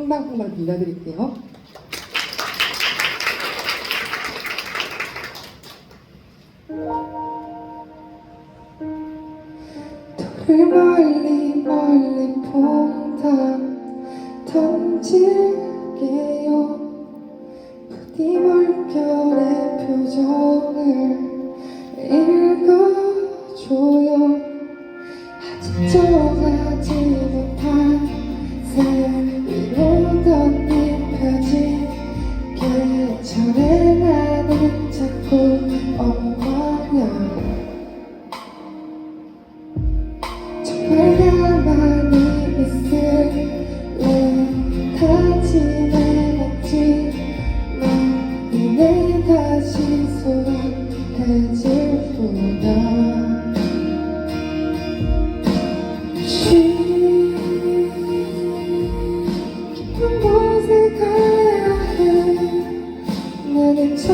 펑방펑방 들려드릴게요. 돌을 멀리 멀리 퐁당 던질게요 부디 물결의 표정을 읽어줘요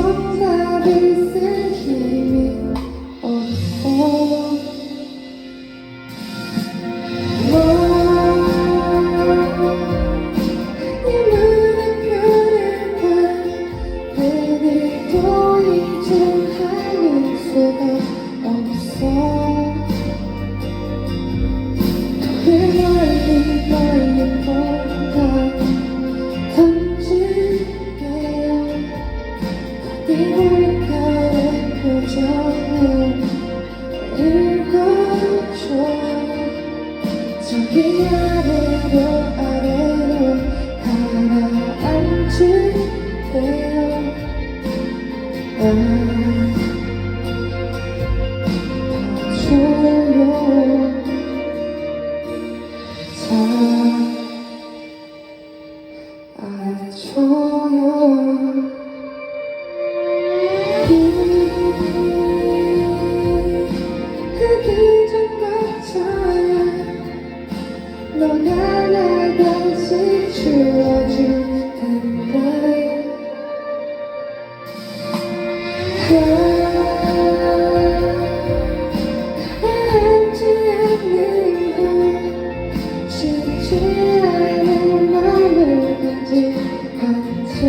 정답을 쓸 힘이 없어. 내 저기 아래로 아래로 가라앉을게요. 아, 더 줘요 잘 알아줘요 너가 날 다시 주워줄 텐데 가라앉지 않는 걸 쉽지 않은 마음을 가진 한채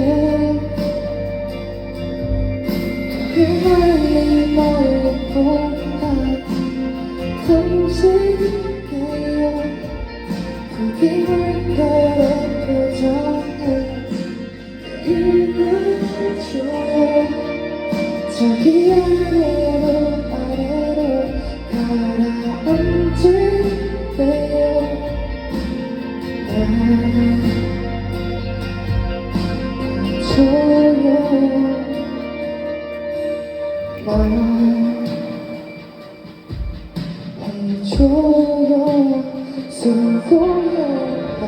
그 멀리 보다 저기 아래로 아래로 가라앉을게요. 나 줘요. 말 해줘요? 수고했다고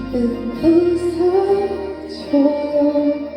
그 의사처럼.